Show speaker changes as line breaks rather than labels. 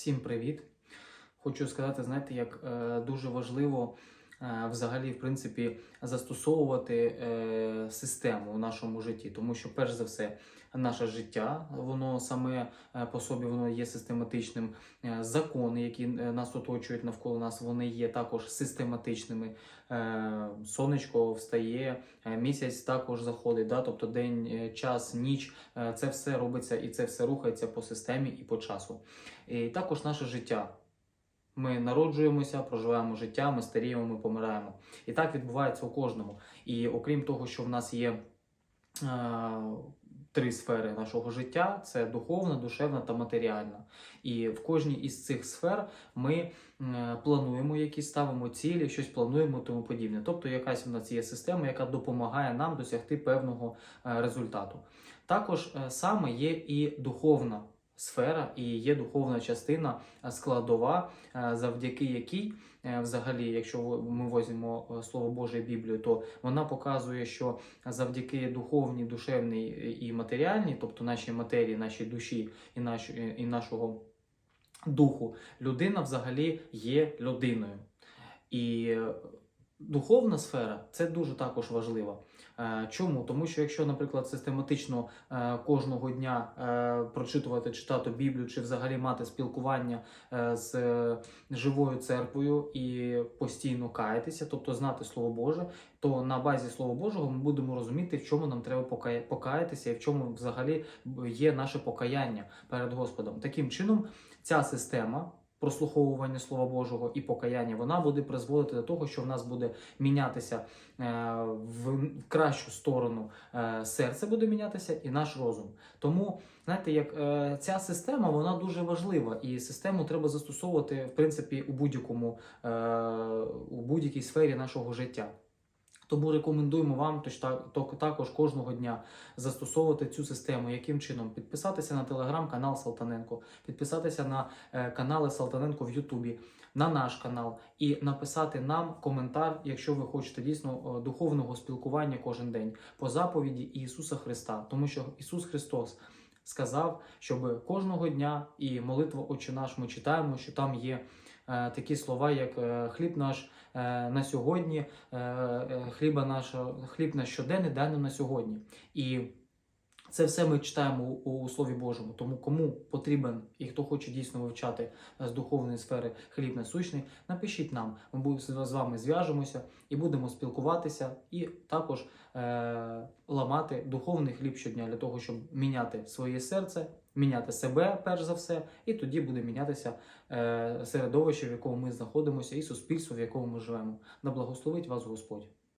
Всім привіт! Хочу сказати, знаєте, як е, дуже важливо взагалі, в принципі, застосовувати е, систему в нашому житті, тому що, перш за все, наше життя, воно саме е, по собі воно є систематичним. Е, Закони, які е, нас оточують навколо нас, вони є також систематичними. Е, Сонечко встає, е, місяць також заходить, да? тобто день, е, час, ніч. Е, Це все робиться і це все рухається по системі і по часу. І також наше життя. Ми народжуємося, проживаємо життя, ми старіємо, ми помираємо. І так відбувається у кожному. І окрім того, що в нас є е, три сфери нашого життя: це духовна, душевна та матеріальна. І в кожній із цих сфер ми е, плануємо якісь ставимо цілі, щось плануємо тому подібне. Тобто якась в нас є система, яка допомагає нам досягти певного е, результату. Також е, саме є і духовна сфера, і є духовна частина е, складова, е, завдяки якій, е, взагалі, якщо ми візьмемо е, Слово Боже Біблію, то вона показує, що завдяки духовній, душевній і матеріальній, тобто нашій матерії, нашій душі і, наш, і нашого духу, людина взагалі є людиною. І духовна сфера це дуже також важливо. Е, Чому? Тому що якщо, наприклад, систематично е, кожного дня е, прочитувати, читати Біблію, чи взагалі мати спілкування з живою церквою і постійно каятися, тобто знати Слово Боже, то на базі Слова Божого ми будемо розуміти, в чому нам треба покаятися і в чому взагалі є наше покаяння перед Господом. Таким чином, ця система. Прослуховування Слова Божого і покаяння, вона буде призводити до того, що в нас буде мінятися е, в, кращу сторону е, серце буде мінятися і наш розум. Тому, знаєте, як е, ця система вона дуже важлива, і систему треба застосовувати в принципі у будь-якому у будь-якій сфері нашого життя. Тому рекомендуємо вам також кожного дня застосовувати цю систему. Яким чином? Підписатися на телеграм-канал Салтаненко, підписатися на е, канали Салтаненко в Ютубі, на наш канал і написати нам коментар, якщо ви хочете дійсно е, духовного спілкування кожен день по заповіді Ісуса Христа, тому що Ісус Христос сказав, щоб кожного дня і молитва Отче наш ми читаємо, що там є. Е, Такі слова, як е, хліб наш е, на сьогодні, хліба нашого, хліб наш щоденний, дай нам на сьогодні. І це все ми читаємо у, у Слові Божому. Тому кому потрібен і хто хоче дійсно вивчати е, з духовної сфери хліб насущний, напишіть нам. Ми з вами зв'яжемося і будемо спілкуватися, і також е, ламати духовний хліб щодня для того, щоб міняти своє серце, міняти себе перш за все, і тоді буде мінятися е, середовище, в якому ми знаходимося, і суспільство, в якому ми живемо. Да благословить вас Господь.